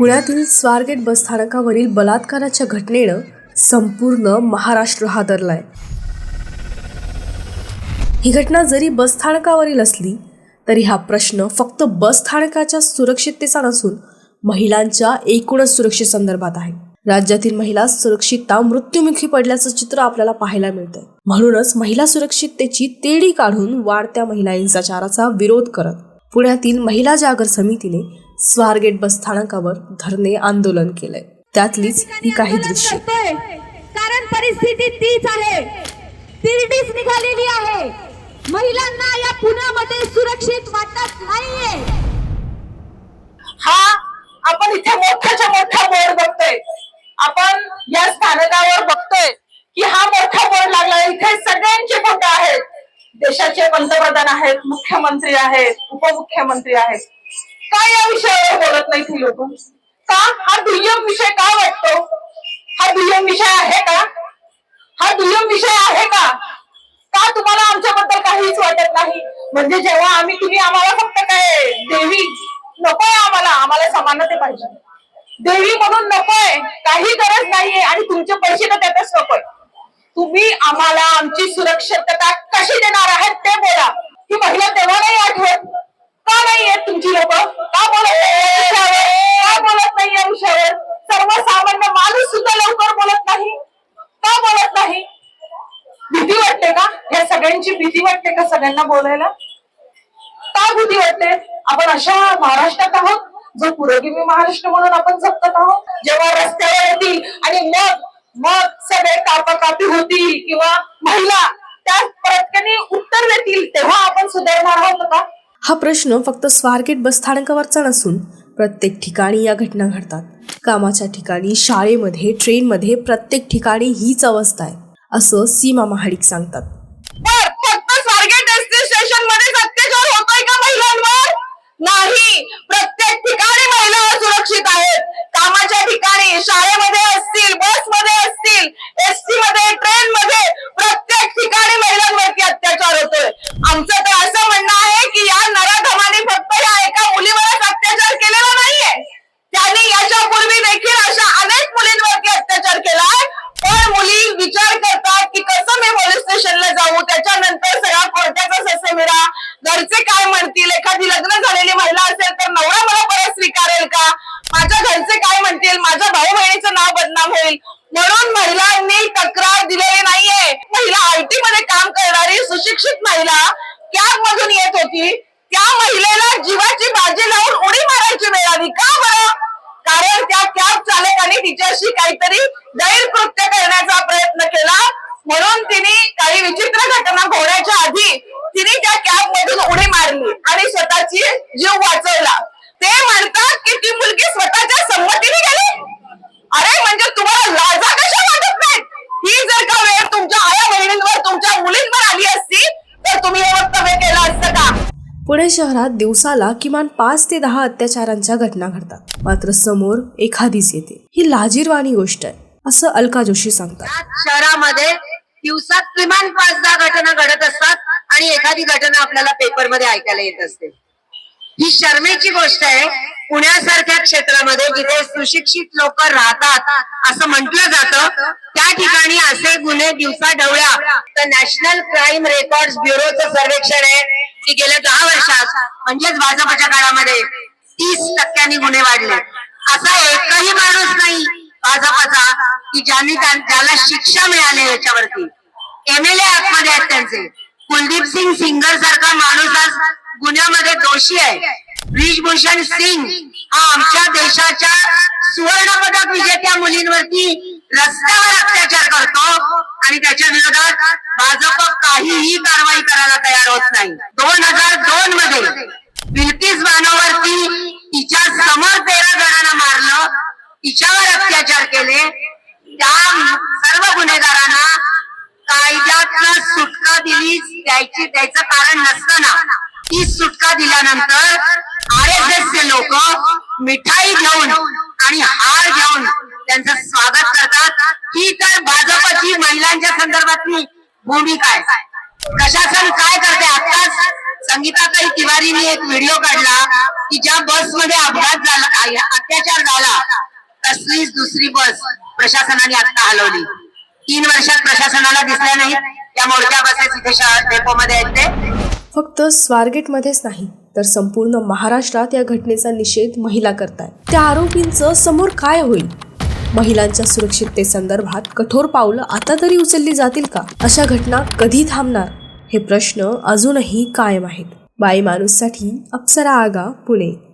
पुण्यातील स्वारगेट बसस्थानकावरील बलात्काराच्या घटनेनं संपूर्ण महाराष्ट्र हादरलाय. ही घटना जरी बसस्थानकावरील असली तरी हा प्रश्न फक्त बसस्थानकाच्या सुरक्षिततेचा नसून महिलांच्या एकूणच सुरक्षेसंदर्भात आहे. राज्यातील महिला सुरक्षितता मृत्युमुखी पडल्याचं चित्र आपल्याला पाहायला मिळतं म्हणूनच महिला सुरक्षिततेची तेढी काढून वाढत्या महिला हिंसाचाराचा विरोध करत पुण्यातील महिला जागर समितीने स्वारगेट बसस्थानकावर धरणे आंदोलन केलंय. त्यातलीच ही काही दृश्य. कारण परिस्थिती तीच आहे. तिरडीच निघालेली आहे. महिलांना या पुण्यामध्ये सुरक्षित वाटत नाहीये. हा आपण इथे मोठ्याच्या मोठा बोर्ड बघतोय. आपण या स्थानकावर बघतोय की हा मोठा बोर्ड लागला इथे सगळ्यांचे फोटो आहेत. देशाचे पंतप्रधान आहेत मुख्यमंत्री आहेत उपमुख्यमंत्री आहेत. का या विषयावर बोलत नाहीत ही लोक? का? हा दुय्यम विषय का वाटतो? हा दुय्यम विषय आहे का? हा दुय्यम विषय आहे का? का तुम्हाला आमच्याबद्दल काहीच वाटत नाही? म्हणजे जेव्हा आम्ही तुम्ही आम्हाला फक्त काय देवी नकोय आम्हाला आम्हाला समानते पाहिजे. देवी म्हणून नकोय काही गरज नाहीये आणि तुमचे पैसे तर त्यातच नकोय तुम्ही आम्हाला आमची सुरक्षितता कशी देणार आहेत ते बोला. ही महिला तेव्हा नाही आठवत का नाही येत तुमची लोक का बोलत नाही या विषयावर का बोलत नाही या विषयावर सर्वसामान्य माणूस सुद्धा लवकर बोलत नाही का बोलत नाही भीती वाटते का या सगळ्यांची भीती वाटते का सगळ्यांना बोलायला? का भीती वाटते? आपण अशा महाराष्ट्रात आहोत जो पुरोगामी महाराष्ट्र म्हणून आपण जगत आहोत. जेव्हा रस्त्यावर येतील आणि मग मग सगळे कापाकापी होतील किंवा महिला त्या पटकनी उत्तर देतील तेव्हा आपण सुधारणार आहोत का? हा प्रश्न फक्त स्वारगेट बसस्थानकावरचा नसून प्रत्येक ठिकाणी या घटना घडतात. कामाच्या ठिकाणी शाळेमध्ये ट्रेनमध्ये प्रत्येक ठिकाणी हीच अवस्था आहे असं सीमा महाडिक सांगतात. पोलीस स्टेशनमध्ये अत्याचार होतोय का महिलांवर? नाही. प्रत्येक ठिकाणी महिला असुरक्षित आहेत. कामाच्या ठिकाणी शाळेत असतील बसमध्ये असतील एसटी मध्ये ट्रेन मध्ये प्रत्येक ठिकाणी महिलांवरती अत्याचार होतोय आमचं तर असं म्हणणं आहे की या नराधमाने फक्त या एका मुलीवरच अत्याचार केलेला नाहीये त्यांनी याच्यापूर्वी देखील अशा अनेक मुलींवरती अत्याचार केलाय पण मुली विचार करतात की कसं मी पोलीस स्टेशनला जाऊ त्याच्यानंतर सगळा कोर्टाचा ससेमिरा घरचे काय म्हणतील? एखादी लग्न झालेली महिला असेल तर नवरा मला परत स्वीकारेल का? माझ्या घरचे काय म्हणतील? माझ्या भाऊ बहिणीचं नाव बदनाम होईल. म्हणून महिलांनी तक्रार दिलेली नाहीये. महिला आयटी मध्ये काम करणारी सुशिक्षित महिला कॅब मधून येत होती. त्या महिलेला जीवाची बाजी लावून उडी मारायची वेळ आली. का बरं? कारण त्या कॅब चालकाने तिच्याशी काहीतरी गैरकृत्य करण्याचा प्रयत्न केला. म्हणून तिने काही विचित्र घटना घोड्या तिने त्या कॅब मधून उडी मारली आणि स्वतःची जीव वाचवला. ते म्हणतात की ती मुलगी स्वतःच्या संमतीने गेली. अरे म्हणजे तुम्हाला लाजा कशा वाटत नाहीत? ही जर का वेळ तुमच्या आया बहिणींवर तुमच्या मुलींवर आली असती तर तुम्ही हे वक्तव्य केलं असतं का? पुणे शहरात दिवसाला किमान पाच ते दहा अत्याचारांच्या घटना घडतात. मात्र समोर एखादीच येते. ही लाजीरवाणी गोष्ट आहे असं अलका जोशी सांगतात. शहरामध्ये दिवसात किमान पाच दहा घटना घडत असतात. आणि एखादी घटना आपल्याला पेपरमध्ये ऐकायला येत असते. ही शर्मेची गोष्ट आहे. पुण्यासारख्या क्षेत्रामध्ये जिथे सुशिक्षित लोक राहतात असं म्हटलं जातं त्या ठिकाणी असे गुन्हे दिवसा ढवळ्या तर नॅशनल क्राईम रेकॉर्ड ब्युरोचं सर्वेक्षण आहे की गेल्या दहा वर्षात म्हणजेच भाजपच्या काळामध्ये तीस टक्क्यांनी गुन्हे वाढले. असा एकही माणूस नाही भाजपचा की ज्यांनी त्या- ज्याला शिक्षा मिळाली याच्यावरती. एमएलए आतमध्ये आहेत त्यांचे. कुलदीप सिंग सिंगर सारखा माणूस आज गुन्ह्यामध्ये दोषी आहे. ब्रिजभूषण सिंग हा आमच्या देशाच्या सुवर्ण पदक विजेत्या मुलींवरती रस्त्यावर अत्याचार करतो आणि त्याच्या विरोधात भाजप काहीही कारवाई करायला तयार होत नाही. दोन हजार दोन मध्ये बिल्किस बानोवरती तिच्या समोर तेरा जणांना मारलं तिच्यावर अत्याचार केले. त्या सर्व गुन्हेगारांना द्यायची द्यायचं कारण नसताना ती सुटका दिल्यानंतर आर एस एस चे लोक मिठाई घेऊन आणि हार घेऊन त्यांचं स्वागत करतात. ही तर भाजपची महिलांच्या संदर्भातली भूमिका आहे. प्रशासन काय करते आताच संगीताताई तिवारीने एक व्हिडिओ काढला की ज्या बसमध्ये अपघात झाला अत्याचार झाला तसलीच दुसरी बस प्रशासनाने आता हलवली. तीन वर्षात प्रशासनाला दिसल्या नाहीत. या मोर्चा बसेस इथे शहर डेपोमध्ये आहेत ते. फक्त स्वारगेटमध्येच नाही तर संपूर्ण महाराष्ट्रात या घटनेचा निषेध महिला करतायत. त्या आरोपींचं समोर काय होईल? महिलांच्या सुरक्षिततेसंदर्भात कठोर पावलं आता तरी उचलली जातील का? अशा घटना कधी थांबणार? हे प्रश्न अजूनही कायम आहेत. बाई माणूससाठी अप्सरा आगा पुणे.